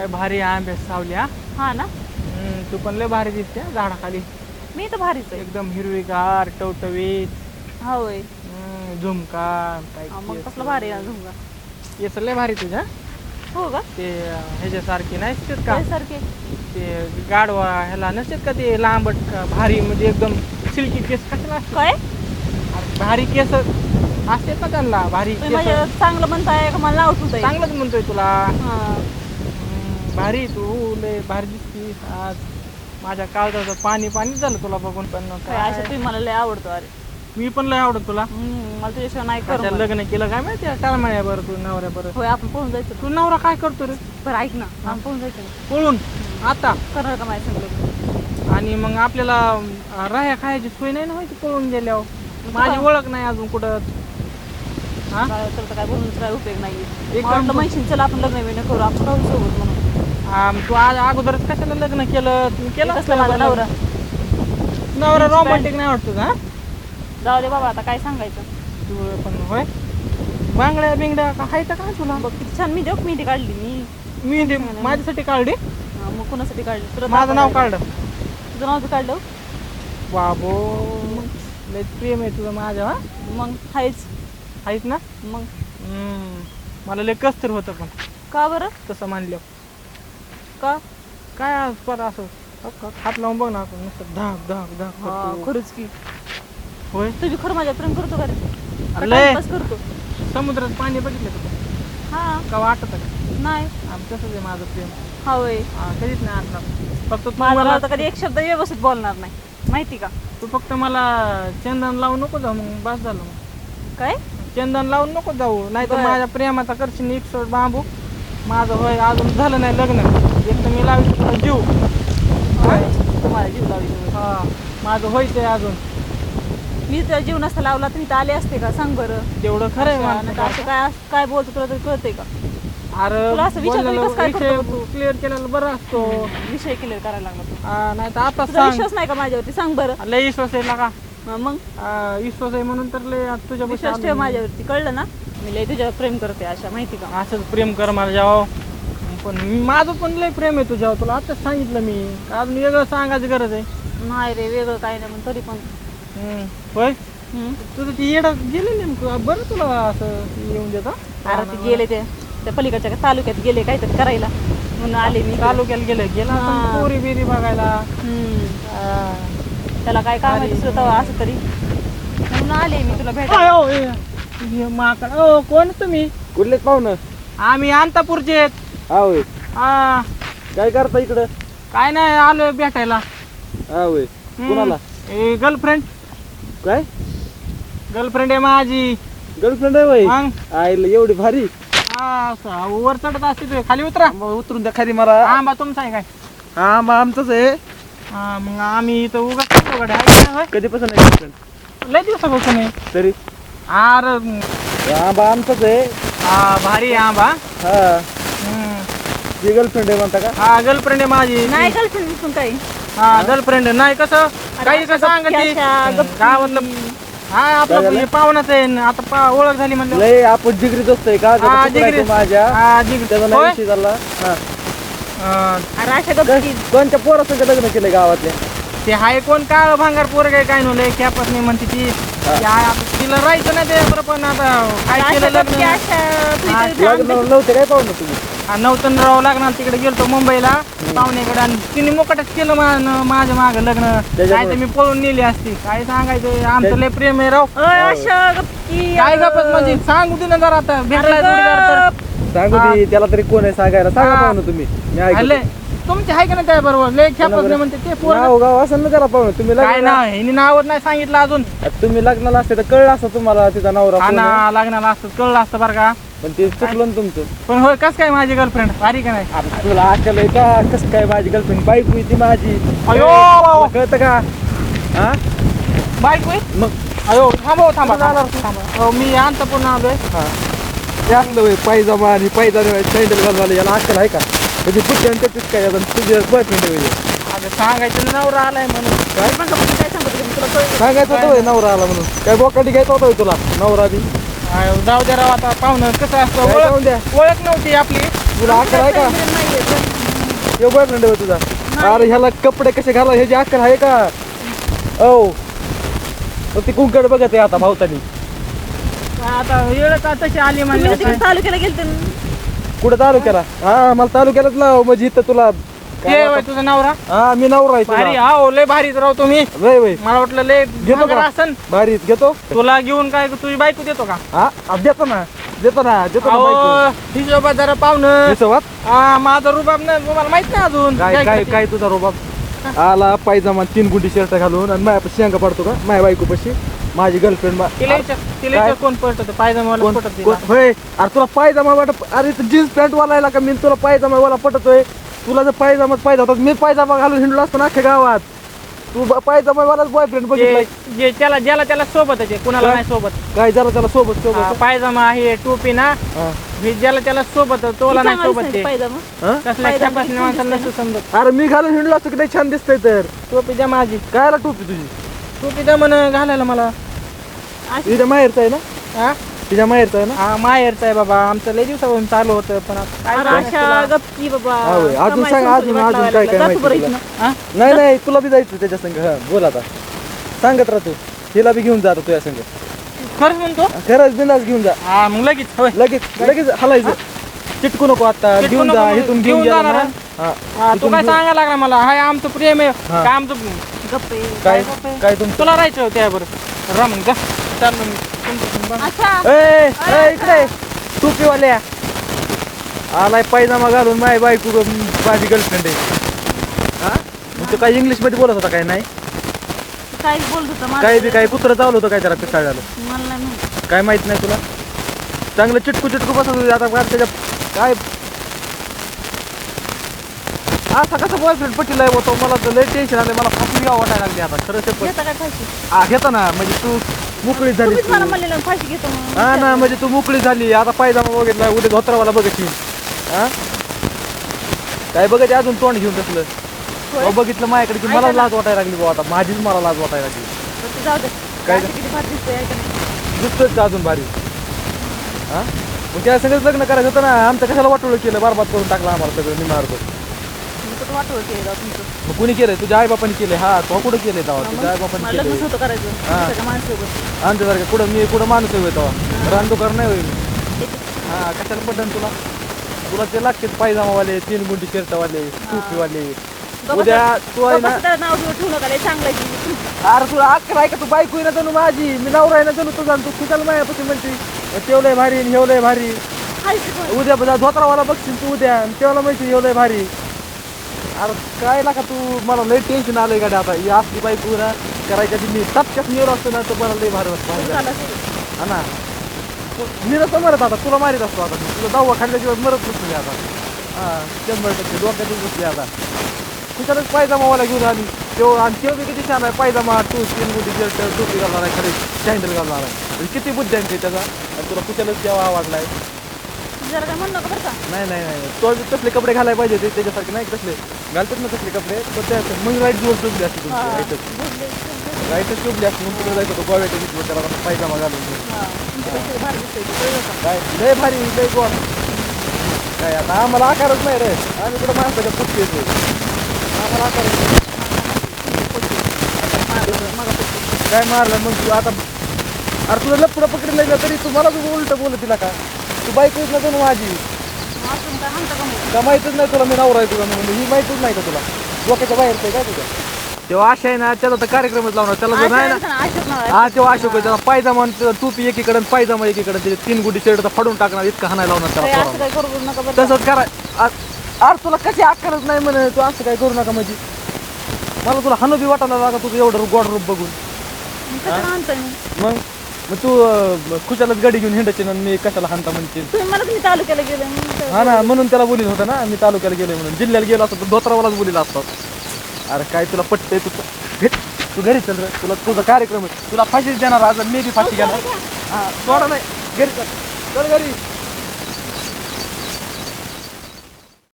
काय भारी आंबे सावल्या. हा ना? तू पण लय भारी दिसते हा झाडाखाली. मी तर भारीच आहे. एकदम हिरवीगार टवटवीत. हा होय. हम्म, झुमका काय हा, मग केस. कसलं भारी आहे झुंगा केस लय भारी तुझ्या. हो का? ते अं, ह्याच्यासारखे नाही का? सारखे ते गाडवा ह्याला नसतात का ते लांबट का भारी म्हणजे एकदम सिल्की केस कशाला असतात? काय? अरे भारी केस असतात ना त्यांना भारी तुम्ही केस. माझ्या चांगलं म्हणताय का मला नाव ठेवताय चांगलंच म्हणतोय तुला. हा. भारी तू लय भारी दिसतीस आज माझ्या काळजाचं पाणी पाणी झालं तुला बघून पण काय अशा तुम्ही मला लय आवडतो अरे. मी पण लय आवडत तुला. हम्म, मला तुझ्याशिवाय नाही कर लग्न केलं काय माहिती टाळमाळ्या बरं तू नवऱ्या बरं. होय आपण पळून जायचं. तू नवरा काय करतो रे? बरं ऐक ना आपण पळून जायचं. ना. पळून आता. करणार का माझ्या संग लग्न? आणि मग आपल्याला अं, राह्या खायची सोय नाही ना व्हायची पळून गेल्यावर? माझी? ओळख नाही अजून कुठं. हा? काय तर काय बोलून काय उपयोग नाही एक वाटलं काम- म्हणशील चला आपण लग्न बिग्न करू. आपण राहू सोबत म्हणून. तू आज अगोदरच कशाला लग्न केलं? तू केलं कसला माझा नवरा? नवरा रोमॅन्टिक नाही वाटतो का जाऊ दे बाबा आता काय सांगायचं? तू पण होय. बांगड्या बिंगड्या का हाय का तुला? बघ किती छान मी देऊ मेहंदी काढली मी. मी ते माझ्यासाठी काढली? हा, मग कोणासाठी काढली? तुला माझं नाव दाखवायला. काढलं तुझं नाव बी काढलं? बाबो लय प्रेम आहे तुझं माझ्या हा? मग हायच. आहेस ना? मग. हम्म. मला लय कसतर होतं पण. का बरं? तसं मानलं का? काय आज पर असं? हात लावून बघ ना आपण. नुसतं धाक धाक धाक हा करतो. खरंच की. होय? तुझी खरं माझ्या प्रेम करतो का रे? का लय. टाइमपास करतो. समुद्रात पाणी बघितलं का? हा. का वाटत का नाही. आम तसंच आहे माझं प्रेम. हा होय. हा, कधीच नाही आटणार फक्त तू माझा मला नवरा तर कधी एक शब्द व्यवस्थित बोलणार नाही. माहिती का? तू फक्त मला चंदन लावून नको जाऊ मग बस झालं मग. काय? चंदन लावून नको जाऊ. नाही तर बरं. माझ्या प्रेमाचा करशील एक सोड बांबू. माझं होय अजून झालं नाही लग्न. एक तर मी लावली तुला जीव. होय. तुम्हाला जीव हा माझं व्हायचंय अजून. मी तुझ्या जीव नसता लावला तर मी तर आले असते का? सांग बरं. तेवढं खरं आहे नाही तर असं काय काय बोलतो तुला तरी कळतंय का? तुला असं विचार तरी कसं काय करतो? तू? क्लिअर केलेलं बरं असतो. विषय क्लिअर करायला लागला तू. हा, नाही तर आता तुझा सांग. विश्वास नाही का माझ्यावरती? सांग बरं. लय विश्वास आहे ना का? हा, मग? हा, विश्वास आहे म्हणून तर लय तुझ्या विश्वास ठेव माझ्यावरती. कळलं ना? मी लय तुझ्यावर प्रेम करते अशा माहिती का? असंच प्रेम कर मला जाव पण मी- माझं पण लय प्रेम आहे तुझ्यावर. तुला आताच सांगितलं मी. अजून वेगळं सांगायची गरज आहे. नाही रे वेगळं काय नाही पण तरी पण. हम्म. होय? हम्म. तुझं ती येडा गेले नेमकं. बरं तुला असं येऊन देता अरे ते गेले ते. त्या पलीकडच्या तालुक्यात गेले काहीतरी करायला. म्हणून आले मी. तालुक्याला गेलं. गेला हा. पोरी बिरी बघायला. हम्म. हा. त्याला काय काम आहे. दुसरं तेव्हा असं तरी. म्हणून आले मी तुला भेटायला. हो, माकड. ओ कोण तुम्ही? कुठलेच पाहुणं. आम्ही अंतापूरचे आहेत. हा होय हा. काय करता इकडं? काय नाही आलोय भेटायला. हा होय कुणाला? गर्लफ्रेंड काय? गर्लफ्रेंड आहे माझी. गर्लफ्रेंड आहे होय मग? आईला एवढी भारी. हा, असं वर चढत असते ते खाली उतरा. मग उतरून द्या खाली मला. आंबा तुमचा आहे काय? हा मग आमचंच आहे. हा मग आम्ही इथं उगा गड्या. आहे का होय? कधीपासून आहे girlfriend? लय दिवसापासून आहे. तरी? अरे हा बा आमचंच आहे. हा भारी आहे आंबा. हा. गर्लफ्रेंड आहे म्हणता का? हा गर्लफ्रेंड आहे माझी. नाही गर्लफ्रेंड दिसून काही. हा गर्लफ्रेंड नाही कसं? काही कसं सांग ती गप्प्याच्या, गप्पी. गावातलं हा आपलं? हे पाहुणच आहे न. आता पा ओळख झाली म्हणलं. लय आपण डिग्रीत असतोय का? हा, तुकडा आहे. तो माझ्या. हा जिग त्याचा होय? नाही विषय झाला. हा. हा, अरे अशा गप्पी कोणत्या पोरासंग लग्न केलंय गावातल्या ते हाय कोण? काळ भांगार पोरग आहे काय नव्हतं कॅपच नाही म्हणते ती. ती आहे आता तिला राहायचं नाही ते बरं पण आता काय अशा केलं गप्पी, लग्न? अशा लग्न नव्हते काय पाहुणं तुम्ही? हा, नवतन राव लागणार तिकडे गेलतो मुंबईला पाहुण्याकडे आणि तिने मोकटच केलं मा- माझ्या माग लग्न. काय तर मी पळून नेली असती. काय सांगायचं आमचं लय प्रेम आहे राव. अय, अशा गप्पी काय गपत म्हणजे? सांगू दे ना जरा आता. भेटलाय जोडीदार तर. सांगू दे त्याला तरी कोण आहे सांगायला? सांगा हा. पाहुणं तुम्ही. मी ऐकतो. हल्ले तुमचे आहे का नाही त्या बरोबर? लय खेपच नाही म्हणते ते पोर. नाव गाव असेल ना त्याला पाहुणं तुम्ही काय लग्न ना हिने नावच नाही सांगितलं अजून. तुम्ही लग्नाला असते तर कळलं असतं तुम्हाला तिचा नवरा आहे. लग्नाला असतं कळलं असतं बरं का. पण ते चुकलं ना तुमचं. पण होय कस काय माझी गर्लफ्रेंड भारी का नाही? आता तुला अक्कल आहे का? कसं काय माझी गर्लफ्रेंड बाईक होती माझी. अयो! तुला कळतं का? हा? बाईक होय मग अयो थांबव थांबा थांबा थांबा. हो, मी आणतो पुन्हा आलोय. असलं होय पायजामा आणि पायजामा सँडल घालवायला याला अक्कल आहे का? कधी पुढच्या त्याचीच काय तुझे बॉयफ्रेंड म्हणजे. अगं सांगायचं नवरा आलाय म्हणून. काय? पण गप्पी काय सांगत होती मी तुला कळलं? सांगायचं होतं होय नवरा आला म्हणून. काय बोकाटी घ्यायचा होता होय तुला? नवरा बी. अयो, जाऊ दे राव आता पाहुणं कसं असतं? काय जाऊन द्या. ओळख नव्हती आपली. तुला अक्कल आहे का? हे बॉयफ्रेंड आहे तुझा. अरे ह्याला कपडे कसे घाला ह्याची अक्कल आहे का? ओ मग ती कुंकड बघत आहे आता भावतानी आता वेळच तशी आली तुम्ही म्हणजे तिकडे तालुक्याला गेलते ना. कुठं तालुक्याला? हा मला तालुक्यालाच लाव म्हणजे इथं तुला तुझा नवरा? हा मी नवरा आहे भारी तुला. हा हो लय भारीच राव तुम्ही. वय वय. मला वाटलं लय घेतो भांगर का असन. भारी घेतो. तुला घेऊन काय तुझी बायको देतो का? हा आ, देतो ना. देतो ना देतो ना अहो. हिशोबात जरा पाहुणं. हिशोबात? हा माझा रुबाब नाही तुम्हाला माहीत नाही अजून. काय काय काय करते? काय तुझा रोबाब? आला पायजामा तीन गुंडी शर्ट घालून आणि माझ्या शेंगा पडतो का? माझ्या बायको पशी माझी गर्लफ्रेंड तिला विचार तिला काय? विचार कोण पडत पायजमा पटत होय अरे तुला पायजामा वाटत अरे जीन्स पॅन्ट वालायला का? मी तुला पायजामा वाला पटतोय. तुला जर पायजामाच पाहिजे होता मी पायजामा घालून हिंडलो असतो ना अख्ख्या गावात. तू ब- पायजामा वालाच बॉयफ्रेंड बघितलाय. जे त्याला ज्याला त्याला सोबत आहे कुणाला काय? नाही सोबत. काय झालं त्याला सोबत हा, सोबत? पायजमा आहे टोपी ना. हा. हे ज्याला त्याला सोबत आहे, तोला नाही सोबत ते पायजामा. हा? कसल्या पायजमा खेपासने किती माणसाला दिसतंय नसतं समजत. अरे मी घालून हिंडलो असतो की नाही छान दिसतंय तर. टोपी द्या माझी. कायला टोपी तुझी? टोपी द्या म्हण घालायला मला. अशी? तिच्या माहेरचं आहे ना? हा? तिच्या माहेरचं आहे ना? हा माहेरचा आहे बाबा. आमचं लय दिवसापासून चालू होतं पण आता काय अरे सांगायचं अशा तुला? गपची बाबा. हा होय. अजून सांग, अजून- अजून काय- काय. माहिती जातो बरं तुला? इथनं. हा? नाही नाही तुला बी जायचं त्याच्या संग हा बोल आता. सांगत राहतो हिला बी घेऊन जा आता तुझ्या संग खरंच म्हणतो खरंच बिंदास घेऊन जा. हा मग लगेच. होय. लगेच लगेच हलायचं. चिटकू नको आता. चिटकू घेऊन नको. जा इथून घेऊन जाणार? हा. हा, तू इथून काय घेऊन- सांगायला लागला मला? हाय आमचं प्रेम आहे. हा. काय आमचं गप्प आहे. काय गप्प? आहे? काय तुमचं? तुला राहायचं होतं यावर. रमण का चाललो मी. अच्छा. ए ए, इकडे. टोपीवाल्या आलाय पायजामा घालून माय बायको ग- माझी गर्लफ्रेंड आहे. हा? मग तू काय इंग्लिशमध्ये बोलत होता काय नाही. काय बोलत होता? काय बी काय कुत्र चावलं होतं काय त्याला पिसाळ झालं. मला नाही माहीत. काय माहीत नाही तुला. चांगलं चिटकू चिटकू बसत होते आता काय त्याच्या काय असा कसा बॉयफ्रेंड पटीला आहे होतो. मला तर लय टेन्शन आलं मला फाशी घ्यावं वाटायला लागली आता. खरं ते पण. घेता काय फाशी? आ, घेतो ना. म्हणजे तू मोकळी झाली तुम्हीच मला तू. म्हणलेलं ना फाशी घेतो म्हणून. हा ना म्हणजे तू मोकळी झाली. आता पायजामा बघितला उद्या धोत्रावाला बघशील. हा? काय बघत अजून तोंड घेऊन होय. अहो, बघितलं माझ्याकडे की मला लाज वाटायला लागली बुवा आता. माझीच मला लाज वाटायला लागली. तर ते जाऊ दे. काय किती दिसतोय का नाही? दिसतोय का अजून बारी हा? मग त्या सगळं लग्न करायचं होतं ना. आमचं कशाला वाटोळ केलं? बरबाद करून टाकलं आम्हाला सगळं. मी वाटवं केलं तुमचं. मग कुणी केलंय? तुझ्या आई बापाने केले हा तो कुठं केलंय तेव्हा? तुझ्या आई बापाने मला लग्नच केलंय होतं करायचं? हा. सगळ्या माणसासोबत आमच्यासारखं कुठं मी कुठं माणूस आहे तेव्हा? रानदुकार नाही होईल. हा कशाला पटन तुला? तुला ते लागते पायजामावाले तीन गुंडी शर्टवाले टोपीवाले. उद्या तू आहे ना गप्प नाव बिव ठेवू नका लय चांगलं आहे. अरे तुला अक्कल आहे का तू बायको आहे ना जणू माझी. मी नवरा आहे ना जणू तुझा आणि तू खुशाल माझ्यापासून म्हणते. तेवलंय भारी आणि हेवलंय भारी. हाय की पण. उद्या बघा धोत्रावाला बघशील तू उद्या. आणि तेवढा माहिती हेवलंय भारी. अरे काय लागा तू? मला लय टेन्शन आलंय गाडी आता. ही असली बायको ना करायच्या मी. टपक्यात निवर असतो ना तर मला लय भारी असेल. हा ना? मी नसतं मरत आता. तुला मारित असतो आता. तुला दहावा खाल्ल्याशिवाय मरत नसतो आता. हा शंभर टक्के. डोक्यातच बसली आता. कुठं पायजामावाला घेऊन आली. तो आणि तो बी किती छान आहे. पायजामा टू तीन मोठी शर्ट टोपी घालणार आहे खाली सँडल घालणार आहे. किती बुद्ध्यांचे त्याचा? आणि तुला कुठल्याच जेव्हा आवडलाय. जरा काय म्हणू नका बरं का. नाही नाही नाही. तो तसले कपडे घालायला पाहिजे ते त्याच्यासारखे नाही तसले? घालतात ना तसले कपडे पण त्या मग राईट जोर टोपली असते हा. राईटच बोलले. राईटच टोपली असते मग तिकडे जायचं होतं गोव्याच्या बीचवर त्याला पायजामा घालून हा, भारी दिसतोय ते, कळलं का? काय? लय भारी लय गोड. काय आता आम्हाला आकारच नाही रे. आम्ही कुठं माणसाच्या पुष्टी येतो आम्हाला आकारच नाही. मागं- मागं पडतो. काय मारलं मग तू? आता अरे तुला लपडं पकडलं नाही तरी तू मला तू उलट बोलत तिला का? तू बाईक येत ना माझी. का? का माहितच नाही तुला मी नवरा आहे तुला म्हणून. ही माहितच नाही का तुला? डोक्याच्या बाहेरचं आहे काय तुझ्या तेव्हा आशा आहे ना त्याचा तर कार्यक्रमच लावणार. त्याला जर नाही ना. हा तेव्हा अशोक आहे त्याला पायजामा आणि त्याला टोपी एकीकडे आणि पायजामा एकीकडे. त्याचे तीन गुडी शर्ट फाडून टाकणार इतकं हाणायला लावणार त्याला असं पोराला. काय करू नका बरं. का? तसंच करा. आ- अरे तुला कशी अक्कलच नाही म्हणे. तू असं काय करू नका म्हणजे. मला तुला हानू बी वाटायला लागा तुझं एवढं गोड रूप बघून. मग? मग? तू अं, खुशालाच गाडी घेऊन हिंडायची ना मी कशाला हानता म्हणते तुम्ही तुम्ही तालुक्याला गेले हा ना म्हणून त्याला बोलील होतं ना मी तालुक्याला गेलोय म्हणून. जिल्ह्याला गेलो असतो तर धोत्रावालाच बोलील असतो. अरे काय तुला पटतंय तू तू घरी चल रे तुला तुझा कार्यक्रम आहे. तुला फाशीच देणार आज मी बी फाशी घेणार. हा सोडा नाही घरी चल. चल घरी.